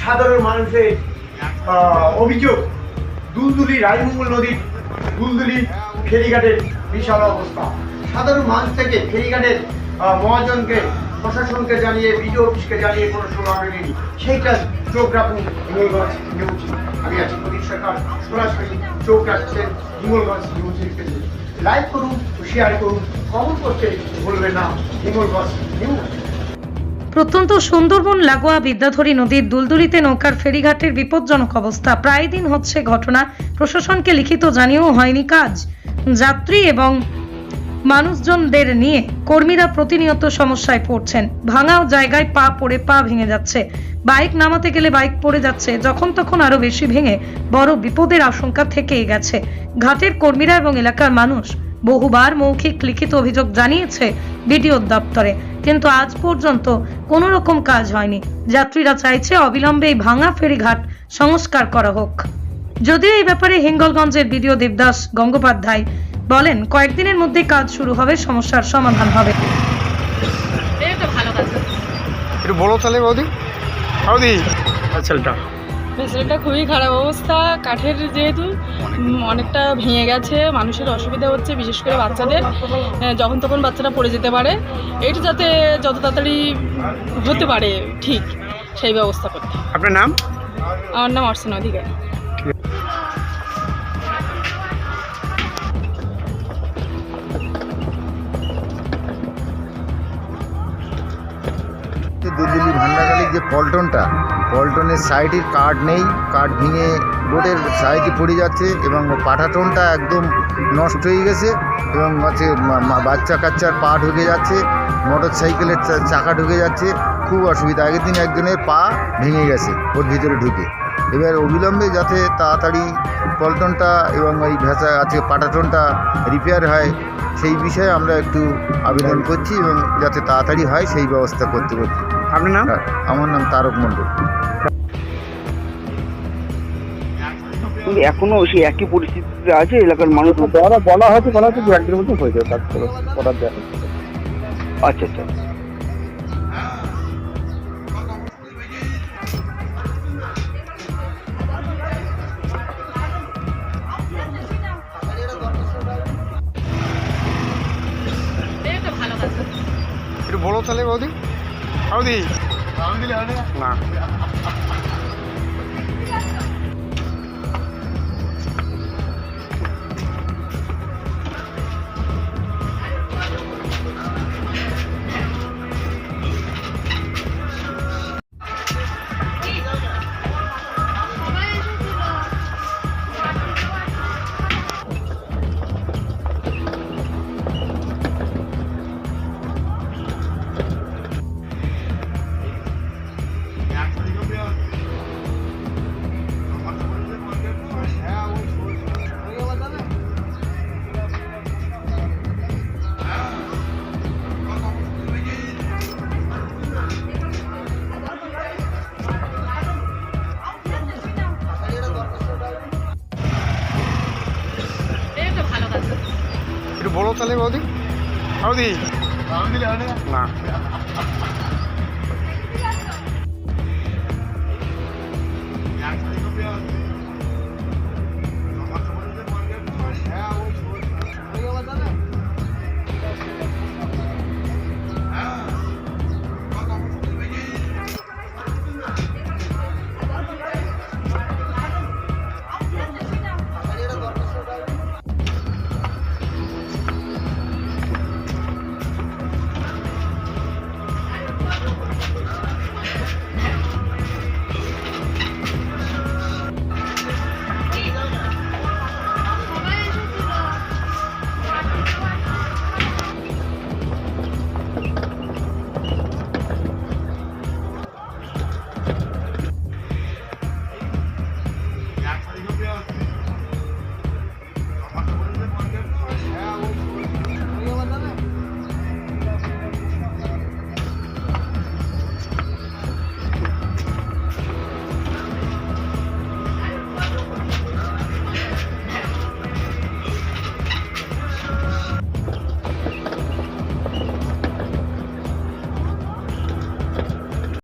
সাধারণ মানুষের অভিযোগ। দুলদুলি রাজমঙ্গল নদীর দুলদুলি ফেরিঘাটের বিশাল অবস্থা। সাধারণ মানুষ থেকে ফেরিঘাটের মহাজনকে, প্রশাসনকে জানিয়ে, বিডিও অফিসকে জানিয়ে কোনো শুনানি নেই সেইটা চোখ রাখুন হিঙ্গলগঞ্জ নিউজ আমি আছি প্রদীপ সরকার, সরাসরি চোখ রাখছেন হিঙ্গলগঞ্জ ক্ষেত্রে লাইক করুন শেয়ার করুন কমেন্ট করতে ভুলবেন না। হিঙ্গলগঞ্জ নিউজ প্রত্যন্ত সুন্দরবন, লাগোয়া, বিদ্যাধরী নদীর দুলদুলিতে নৌকার ফেরিঘাটের বিপজ্জনক অবস্থা। প্রায় দিন হচ্ছে ঘটনা। প্রশাসনকে লিখিত জানিয়েও হয়নি কাজ। যাত্রী এবং মানুষজনদের নিয়ে কর্মীরা প্রতিনিয়ত সমস্যায় পড়ছেন। ভাঙা জায়গায় পা পড়ে, পা ভেঙে যাচ্ছে। বাইক নামাতে গেলে বাইক পড়ে যাচ্ছে। যখন তখন আরও বেশি ভেঙে বড় বিপদের আশঙ্কা থেকেই গেছে। ঘাটের কর্মীরা এবং এলাকার মানুষ বহুবার মৌখিক লিখিত অভিযোগ জানিয়েছে বিডিও দপ্তরে। কিন্তু আজ পর্যন্ত কোনো রকম কাজ হয়নি। যাত্রীরা চাইছে অবিলম্বে এই ভাঙা ফেরিঘাট সংস্কার করা হোক। যদিও এই ব্যাপারে হিঙ্গলগঞ্জের বিডিও দেবদাস গঙ্গোপাধ্যায় বলেন কয়েকদিনের মধ্যে কাজ শুরু হবে সমস্যার সমাধান হবে। এই তো ভালো কাজ একটু বলো তাহলে বৌদি। বৌদি। আচ্ছা ভেসেলটা খুবই খারাপ অবস্থা। কাঠের যেহেতু অনেকটা ভেঙে গেছে মানুষের অসুবিধা হচ্ছে বিশেষ করে বাচ্চাদের। যখন তখন বাচ্চারা পড়ে যেতে পারে। এটা যাতে যত তাড়াতাড়ি হতে পারে ঠিক সেই ব্যবস্থা করতে আপনার নাম? আমার নাম অর্চনা অধিকারী। যে দুলদুলি ভান্ডারকালীর যে পল্টনটা, পল্টনের সাইডের কাঠ নেই, কাঠ ভেঙে বোটের সাইডে পড়ে যাচ্ছে এবং পাঠাটনটা একদম নষ্ট হয়ে গেছে এবং হচ্ছে বাচ্চা কাচ্চার পা ঢুকে যাচ্ছে, মোটর সাইকেলের চাকা ঢুকে যাচ্ছে, খুব অসুবিধা। আগের দিন একজনের পা ভেঙে গেছে ওর ভিতরে ঢুকে। এবার অবিলম্বে যাতে তাড়াতাড়ি পল্টনটা এবং ওই ভেসা আছে পাটাটনটা রিপেয়ার হয়, সেই বিষয়ে আমরা একটু আবেদন করছি এবং যাতে তাড়াতাড়ি হয় সেই ব্যবস্থা করতে করছি আপনার নাম? আমার নাম তারক মণ্ডল। এখনও সেই একই পরিস্থিতিতে আছে এলাকার মানুষ বলা বলা হয়তো বলা হচ্ছে দু একদিনের মধ্যে হয়ে যাবে কাজ করে করার দেখা আচ্ছা আচ্ছা। একটু বলো তাহলে বৌদি। বৌদি না বলো তাহলে বৌদি। বৌদি। না।